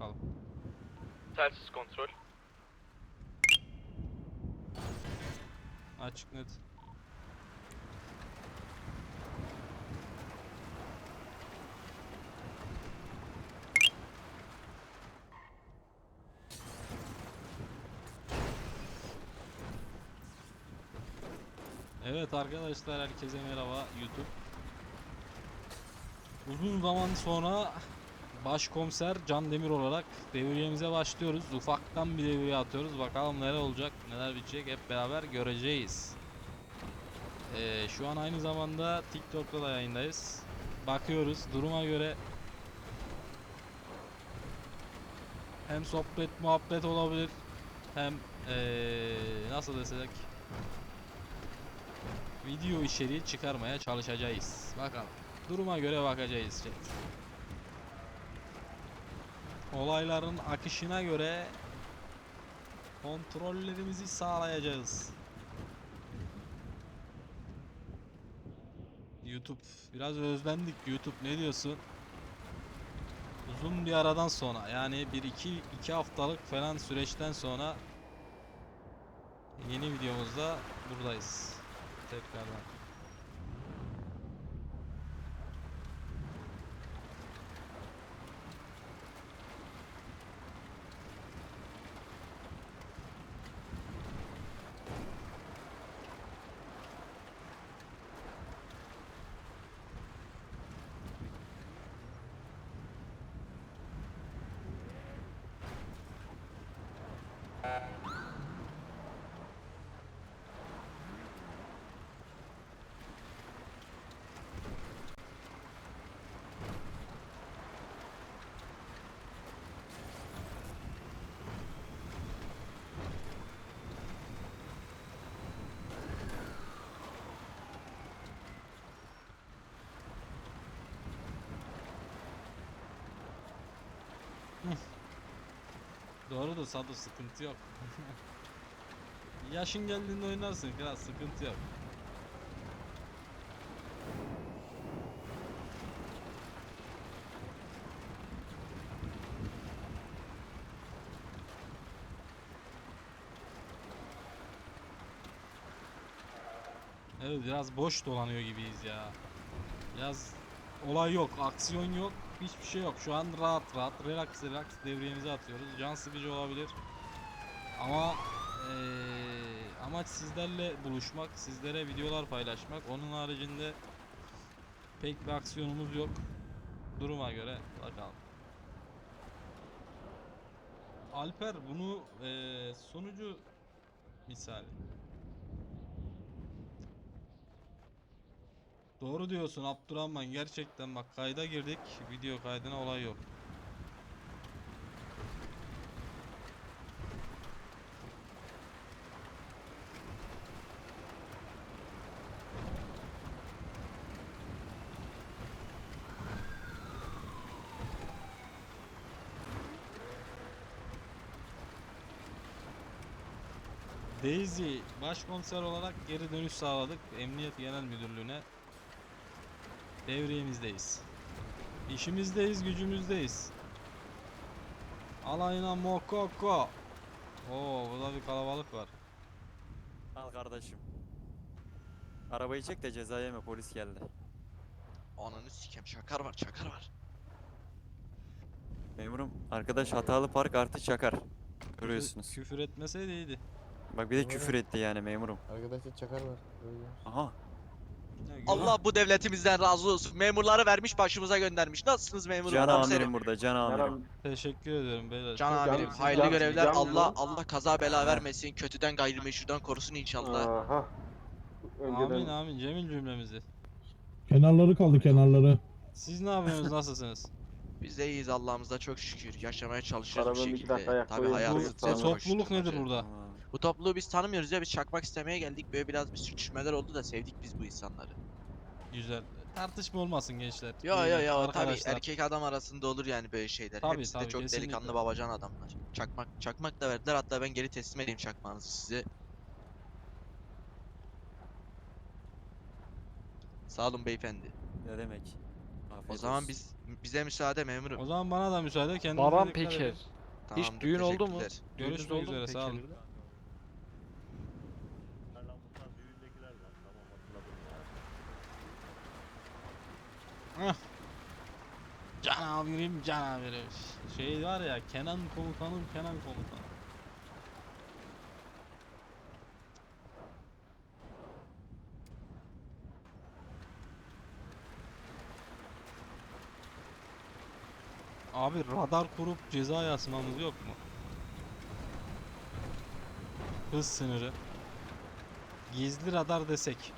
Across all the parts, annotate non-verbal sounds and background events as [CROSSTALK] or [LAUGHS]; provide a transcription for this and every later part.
Bakalım. Telsiz kontrol. Açık net. Evet arkadaşlar herkese merhaba YouTube. Uzun zaman sonra Başkomiser Can Demir olarak devriyemize başlıyoruz. Ufaktan bir devriye atıyoruz. Bakalım neler olacak, neler bitecek hep beraber göreceğiz. Ee, şu an aynı zamanda TikTok'ta da yayındayız. Bakıyoruz duruma göre hem sohbet muhabbet olabilir hem ee, nasıl desek video içeriği çıkarmaya çalışacağız. Bakalım. Duruma göre bakacağız. chat. Olayların akışına göre kontrollerimizi sağlayacağız. YouTube biraz özlendik YouTube ne diyorsun? Uzun bir aradan sonra yani bir iki iki haftalık falan süreçten sonra yeni videomuzda buradayız. Tekrardan. [LAUGHS] Doğru da Sado sıkıntı yok. [LAUGHS] Yaşın geldiğinde oynarsın kral sıkıntı yok. Evet biraz boş dolanıyor gibiyiz ya. Biraz olay yok, aksiyon yok, hiçbir şey yok. Şu an rahat rahat, relax relax devriyemizi atıyoruz. Can sıkıcı olabilir. Ama eee, amaç sizlerle buluşmak, sizlere videolar paylaşmak. Onun haricinde pek bir aksiyonumuz yok. Duruma göre bakalım. Alper bunu eee, sonucu misali. Doğru diyorsun Abdurrahman gerçekten bak kayda girdik video kaydına olay yok. Daisy başkomiser olarak geri dönüş sağladık Emniyet Genel Müdürlüğü'ne. Devriyemizdeyiz. İşimizdeyiz, gücümüzdeyiz. Alayına mokoko. Oo, burada bir kalabalık var. Al kardeşim. Arabayı çek de ceza yeme polis geldi. Ananı sikem şakar var şakar var. Memurum arkadaş hatalı park artı çakar. Görüyorsunuz. Küfür etmeseydi iyiydi. Bak bir de küfür etti yani memurum. Arkadaşlar çakar var. Aha. Allah bu devletimizden razı olsun. Memurları vermiş başımıza göndermiş. Nasılsınız memurum? Can amirim burada can amirim. Teşekkür ederim beyler. Can amirim. Hayırlı Can- görevler. Can- Allah Allah kaza bela vermesin. Kötüden gayrimeşrudan korusun inşallah. Aha. Önceden Amin amin Cemil cümlemizi. Kenarları kaldı kenarları. Siz ne yapıyorsunuz nasılsınız? [LAUGHS] Biz de iyiyiz Allah'ımıza çok şükür. Yaşamaya çalışıyoruz bir şekilde. Tabii hayat Bu, uyuyoruz. zıt bu Tamam. topluluk nedir burada? Tamam. Bu topluluğu biz tanımıyoruz ya biz çakmak istemeye geldik. Böyle biraz bir sürtüşmeler oldu da sevdik biz bu insanları. Güzel. Tartışma olmasın gençler. Yo yo yo tabii arkadaşlar. erkek adam arasında olur yani böyle şeyler. Tabii, Hepsi de tabii, çok kesinlikle. delikanlı babacan adamlar. Çakmak çakmak da verdiler hatta ben geri teslim edeyim çakmağınızı size. Sağ olun beyefendi. Ne demek? O Afiyet zaman olsun. biz Bize müsaade memurum. O zaman bana da müsaade kendinize Baran dikkat Peker. edin. Hiç Tamamdır, düğün oldu mu? teşekkürler. Düğününüz Görüşmek oldu mu üzere, sağ olun. Peker'de? Can amirim can amirim. Şey var ya Kenan komutanım Kenan komutanım. Abi radar kurup ceza yazmamız yok mu? Hız sınırı. Gizli radar desek.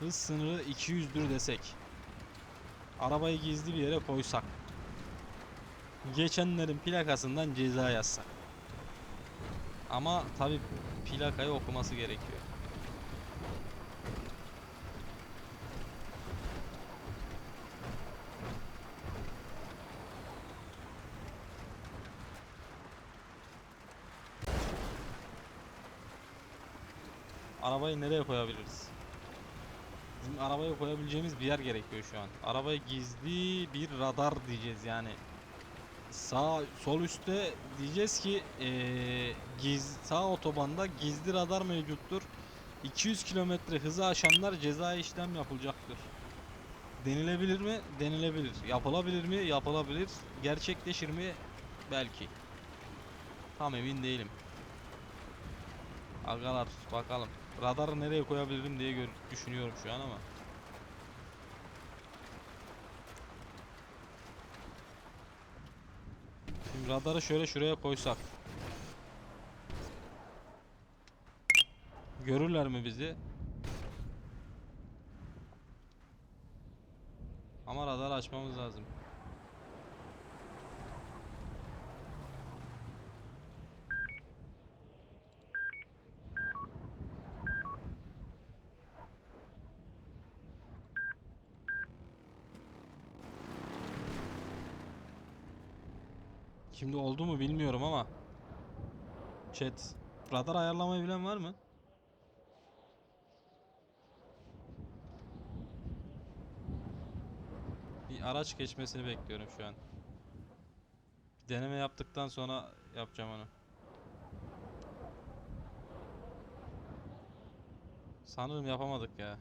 Hız sınırı 200'dür desek. Arabayı gizli bir yere koysak. Geçenlerin plakasından ceza yazsak. Ama tabi plakayı okuması gerekiyor. Arabayı nereye koyabiliriz? Arabayı koyabileceğimiz bir yer gerekiyor şu an. Arabaya gizli bir radar diyeceğiz yani. Sağ sol üstte diyeceğiz ki eee giz, sağ otobanda gizli radar mevcuttur. 200 kilometre hızı aşanlar ceza işlem yapılacaktır. Denilebilir mi? Denilebilir. Yapılabilir mi? Yapılabilir. Gerçekleşir mi? Belki. Tam emin değilim. Agalar bakalım. Radarı nereye koyabilirim diye düşünüyorum şu an ama. Şimdi radarı şöyle şuraya koysak. Görürler mi bizi? Ama radar açmamız lazım. Şimdi oldu mu bilmiyorum ama. Chat. Radar ayarlamayı bilen var mı? Bir araç geçmesini bekliyorum şu an. Bir deneme yaptıktan sonra yapacağım onu. Sanırım yapamadık ya.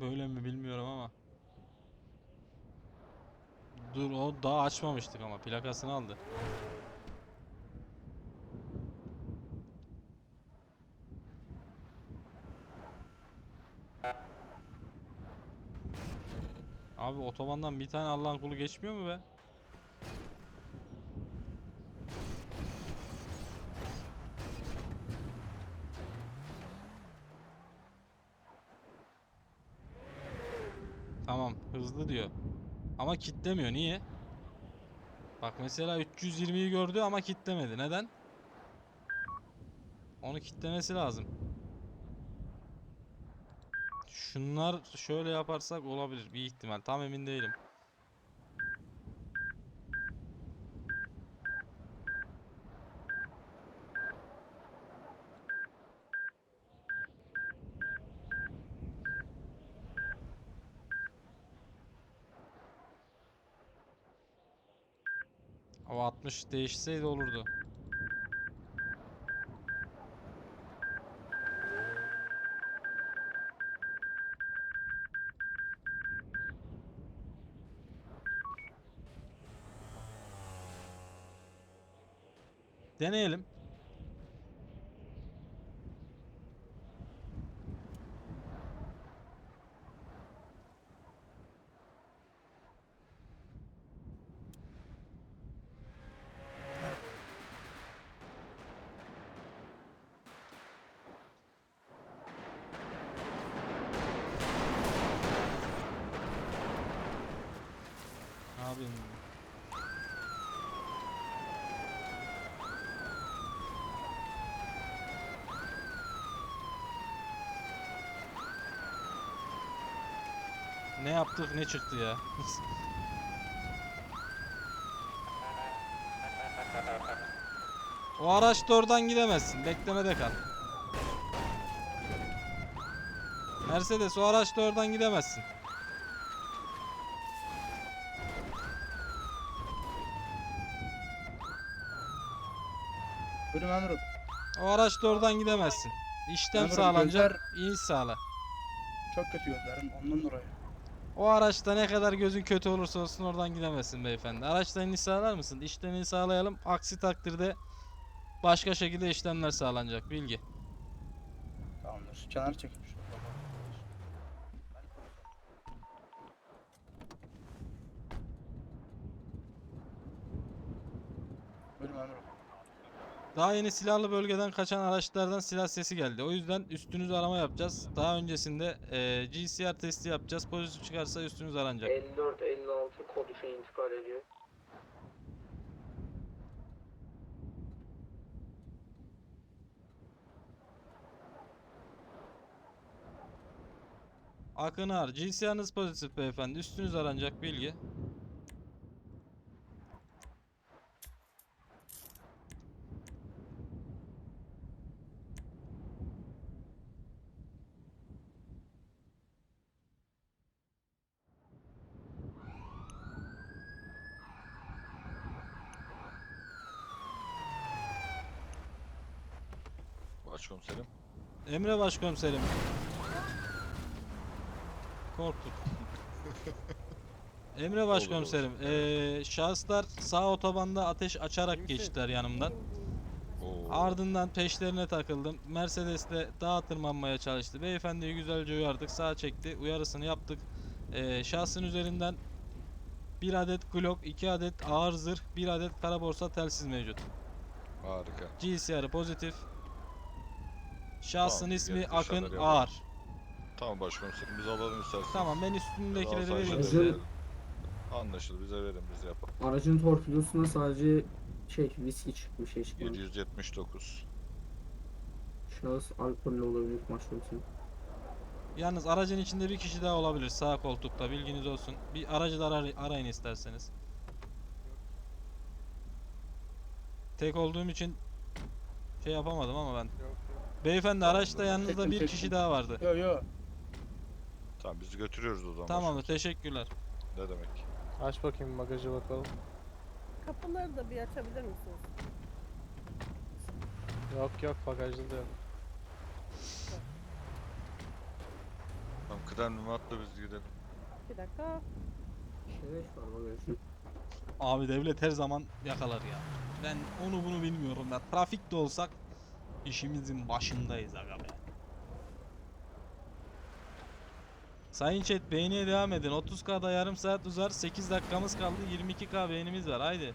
Böyle mi bilmiyorum ama. Dur o daha açmamıştık ama plakasını aldı. Abi otobandan bir tane Allah'ın kulu geçmiyor mu be? Tamam hızlı diyor. Ama kitlemiyor niye? Bak mesela 320'yi gördü ama kitlemedi. Neden? Onu kitlemesi lazım. Şunlar şöyle yaparsak olabilir bir ihtimal. Tam emin değilim. O 60 değişseydi olurdu. Deneyelim. Ne yaptık ne çıktı ya. o araçta oradan gidemezsin. Beklemede kal. Mercedes o araçta oradan gidemezsin. Buyurun amirim. O araçta oradan gidemezsin. İşlem Amirim, sağlanacak. gözler- iniş sağla. Çok kötü gözlerim ondan dolayı. O araçta ne kadar gözün kötü olursa olsun oradan gidemezsin beyefendi. Araçta iniş sağlar mısın? İşlemini sağlayalım. Aksi takdirde başka şekilde işlemler sağlanacak. Bilgi. Tamamdır. Kenar çekin şurada. Buyurun amirim. Daha yeni silahlı bölgeden kaçan araçlardan silah sesi geldi. O yüzden üstünüz arama yapacağız. Daha öncesinde eee, GCR testi yapacağız. Pozitif çıkarsa üstünüz aranacak. 54-56 kod 3'e intikal ediyor. Akın Ağar, GCR'ınız pozitif beyefendi. Üstünüz aranacak bilgi. Başkomiserim. Emre Başkomiserim. Korktuk. [LAUGHS] Emre Başkomiserim, eee, şahıslar sağ otobanda ateş açarak geçtiler yanımdan. Oo. Ardından peşlerine takıldım. Mercedes'le dağa tırmanmaya çalıştı. Beyefendiyi güzelce uyardık. Sağ çekti. Uyarısını yaptık. Eee, şahsın üzerinden bir adet Glock, iki adet ağır zırh, bir adet kara borsa telsiz mevcut. Harika. GCR'ı pozitif. Şahsın Tamam, ismi gerekli Akın işlemleri yapalım. Ağar. Tamam başkomiserim biz alalım isterseniz. Tamam ben üstündekileri Daha vereyim. Anlaşıldı bize verin biz yapalım. Aracın torpidosuna sadece şey viski çıkmış şey çıkmamış. 779. Şahıs alkollü olabilir başkomiserim. Yalnız aracın içinde bir kişi daha olabilir sağ koltukta bilginiz olsun. Bir aracı da aray- arayın isterseniz. Tek olduğum için şey yapamadım ama ben. Beyefendi araçta yanınızda Çektim, bir çektim. kişi daha vardı. Yo yo. Tamam biz götürüyoruz o zaman. Tamamdır başkomiserim. teşekkürler. Ne demek? Aç bakayım bagajı bakalım. Kapıları da bir açabilir misiniz? Yok yok bagajda da yok. Tamam kıdemlimi atla biz gidelim. Bir dakika. Şereş var bagajın. Abi devlet her zaman yakalar ya. Ben onu bunu bilmiyorum ya. Trafikte olsak işimizin başındayız aga be. Sayın chat beğeniye devam edin. 30k'da yarım saat uzar. 8 dakikamız kaldı. 22k beğenimiz var. Haydi.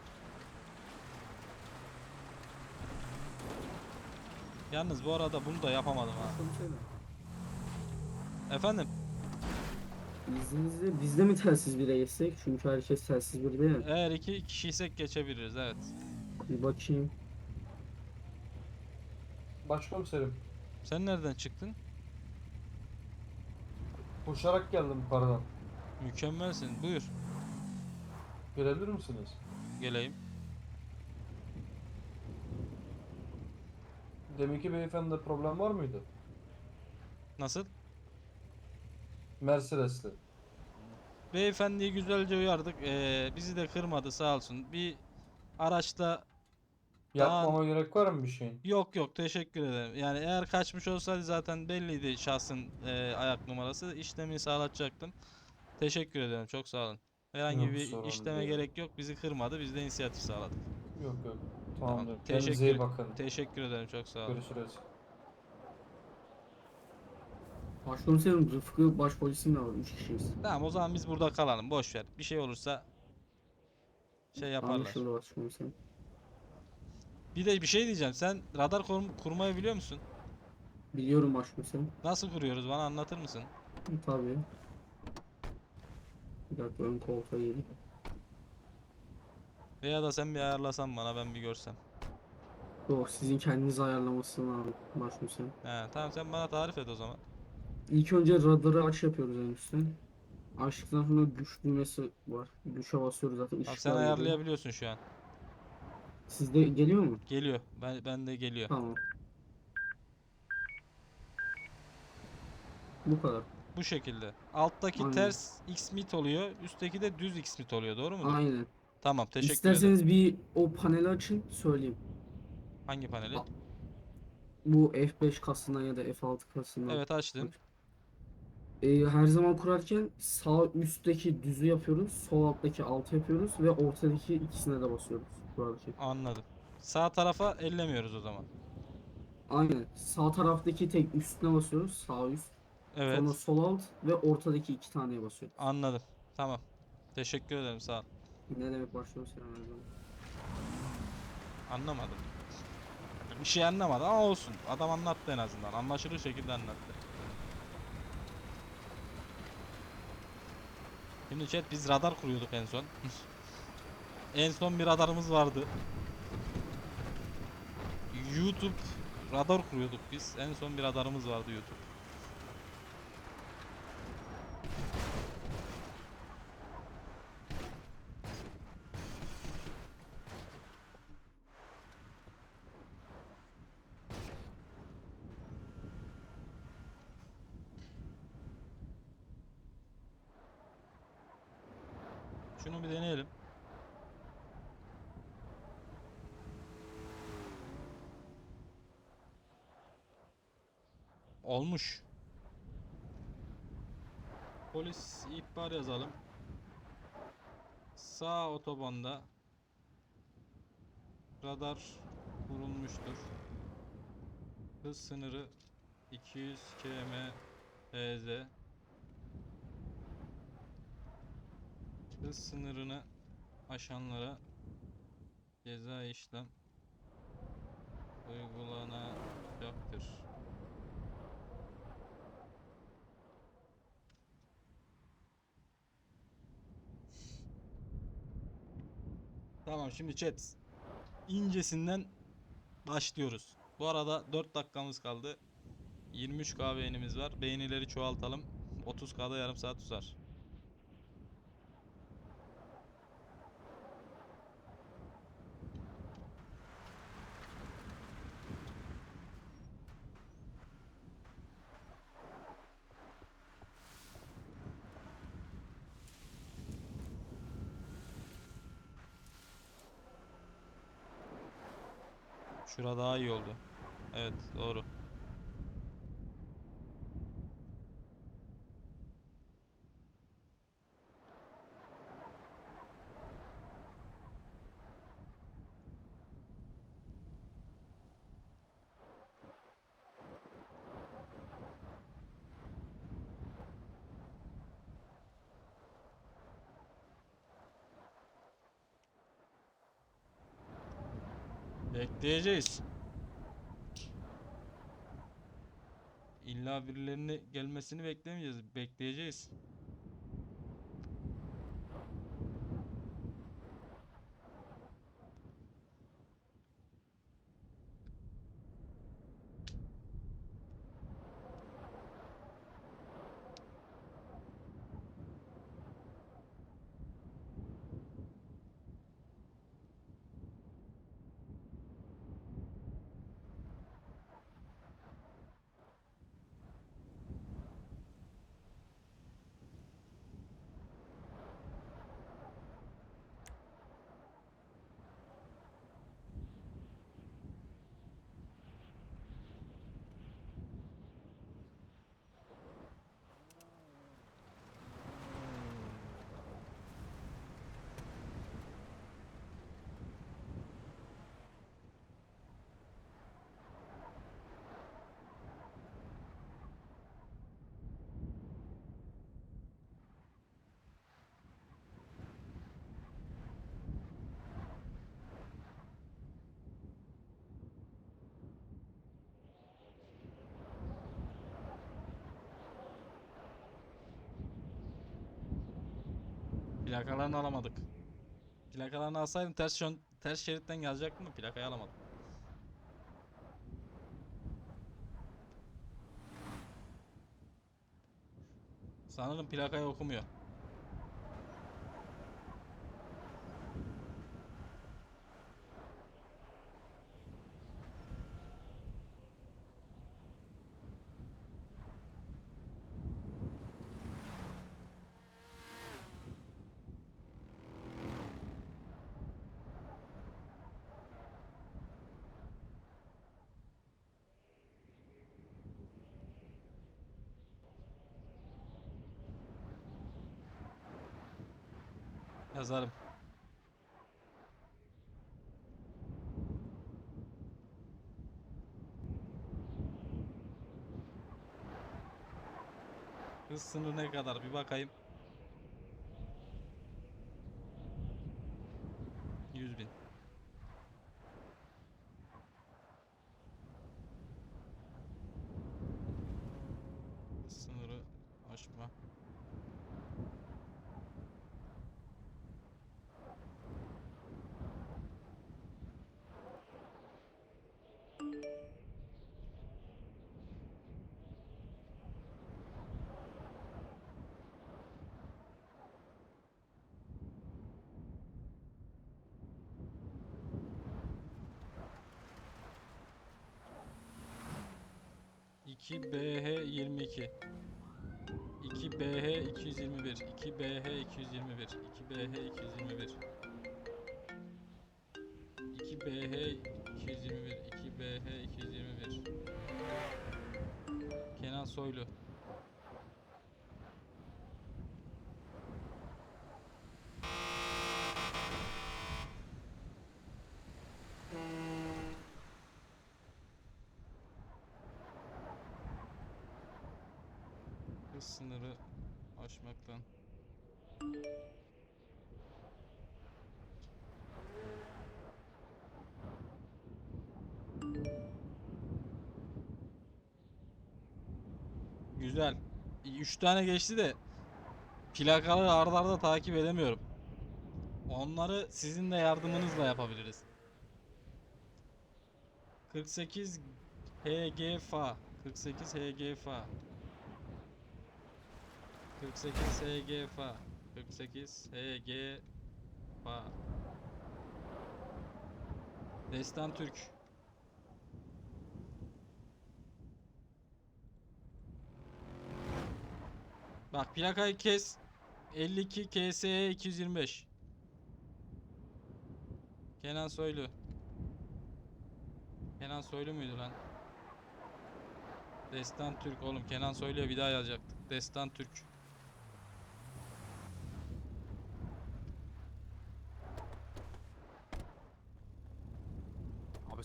Yalnız bu arada bunu da yapamadım ha. Efendim? İzninizle biz de mi telsiz 1'e geçsek? Çünkü herkes telsiz 1'de ya. Eğer iki kişiysek geçebiliriz evet. Bir bakayım. Başkomiserim Sen nereden çıktın? koşarak geldim yukarıdan. Mükemmelsin. Buyur. Görebilir misiniz? Geleyim. Deminki beyefendide problem var mıydı? Nasıl? Mercedes'te. Beyefendiyi güzelce uyardık. Ee, bizi de kırmadı sağ olsun. Bir araçta Yapmama gerek var mı bir şeyin? yok yok teşekkür ederim. Yani eğer kaçmış olsaydı zaten belliydi şahsın e, ayak numarası. İşlemini sağlatacaktım. Teşekkür ederim. Çok sağ olun. Herhangi Yok, bir işleme değil. gerek yok. Bizi kırmadı. Biz de inisiyatif sağladık. Yok yok. Tamamdır. Teşekkür- Kendinize iyi bakın. Teşekkür ederim. Çok sağ olun. Görüşürüz. Başkomiserim Rıfkı başpolisim de var. 3 kişiyiz. Tamam o zaman biz burada kalalım. Boş ver. Bir şey olursa şey yaparlar. Anlaşıldı başkomiserim. Bir de bir şey diyeceğim. Sen radar kurum- kurmayı biliyor musun? Biliyorum başkomiserim. Nasıl kuruyoruz? Bana anlatır mısın? Tabii. Bir dakika ön koltuğa geleyim. Veya da sen bir ayarlasan bana ben bir görsem. Yok sizin kendiniz ayarlamasını abi başkomiserim. He, tamam sen bana tarif et o zaman. İlk önce radarı aç yapıyoruz en üstten. Açtıktan sonra güç düğmesi var. Güçe basıyoruz zaten. Işıklar sen geliyor. ayarlayabiliyorsun şu an. Sizde geliyor mu? Geliyor. Ben ben de geliyor. Tamam. Bu kadar. Bu şekilde. Alttaki Aynen. ters X-Mit oluyor. Üstteki de düz X-Mit oluyor. Doğru mu? Aynen. Tamam, teşekkür ederim. İsterseniz bir o paneli açın söyleyeyim. Hangi paneli? A- Bu F5 kasından ya da F6 kasından. Evet açtım. Ee, her zaman kurarken sağ üstteki düzü yapıyoruz, sol alttaki altı yapıyoruz ve ortadaki ikisine de basıyoruz kurarken. Anladım. Sağ tarafa ellemiyoruz o zaman. Aynen. Sağ taraftaki tek üstüne basıyoruz, sağ üst. Evet. Sonra sol alt ve ortadaki iki taneye basıyoruz. Anladım. Tamam. Teşekkür ederim. Sağ ol. Ne demek başlıyoruz ya her zaman. Anlamadım. Bir şey anlamadı ama olsun. Adam anlattı en azından. Anlaşılır şekilde anlattı. Şimdi chat biz radar kuruyorduk en son. [LAUGHS] en son bir radarımız vardı. YouTube radar kuruyorduk biz. En son bir radarımız vardı YouTube. Şunu bir deneyelim. Olmuş. Polis ihbar yazalım. Sağ otobanda radar vurulmuştur. Hız sınırı 200 km hz. Hız sınırını aşanlara ceza işlem uygulanacaktır. Tamam şimdi chat incesinden başlıyoruz. Bu arada 4 dakikamız kaldı. 23k beğenimiz var. Beğenileri çoğaltalım. 30k'da yarım saat uzar. Şura daha iyi oldu. Evet doğru. Bekleyeceğiz. İlla birilerinin gelmesini beklemeyeceğiz. Bekleyeceğiz. Plakalarını alamadık. Plakalarını alsaydım ters şön ters şeritten gelecektim de plakayı alamadım. Sanırım plakayı okumuyor. Yazarım. Hız sınırı ne kadar bir bakayım. 2 BH 221 2 BH 221 Kenan Soylu Hız sınırı aşmaktan Güzel. 3 tane geçti de plakaları arda arda takip edemiyorum. Onları sizin de yardımınızla yapabiliriz. 48 HG fa 48 HG fa 48 HG fa 48 HG fa Destan Türk Bak plakayı kes 52 KSE 225 Kenan Soylu Kenan Soylu muydu lan? Destan Türk oğlum Kenan Soylu'ya bir daha yazacaktık. Destan Türk.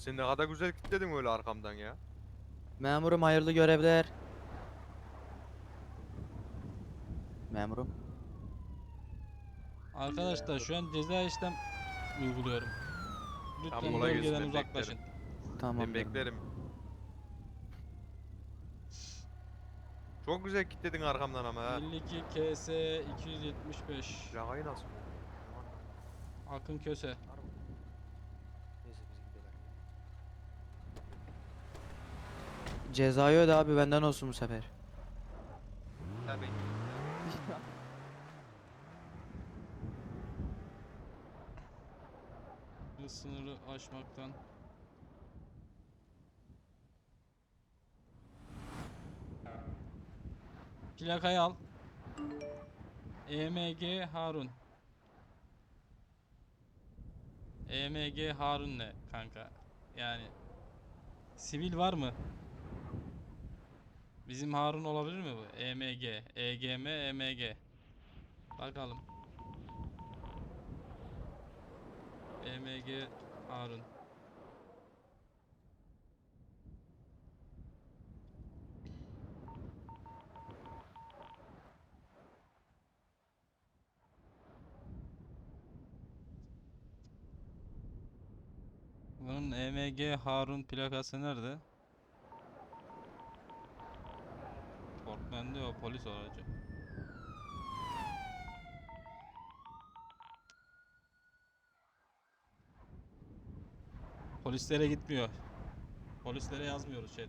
Sen ne kadar güzel kilitledin öyle arkamdan ya. Memurum hayırlı görevler. Memurum. Arkadaşlar şu an ceza işlem uyguluyorum. Lütfen Tamam, kolay bölgeden uzaklaşın. Tamam. Ben beklerim. Çok güzel kilitledin arkamdan ama ha. 52 KS 275 Plakayı nasıl? Akın Köse. Cezayı öde abi benden olsun bu sefer. Tabii. Sınırı aşmaktan. Plakayı al. EMG Harun. EMG Harun ne kanka? Yani sivil var mı? Bizim Harun olabilir mi bu? EMG, EGM, EMG. Bakalım. EMG Harun. Bunun EMG Harun plakası nerede? Portman'da o polis aracı. Polislere gitmiyor. Polislere yazmıyoruz chat.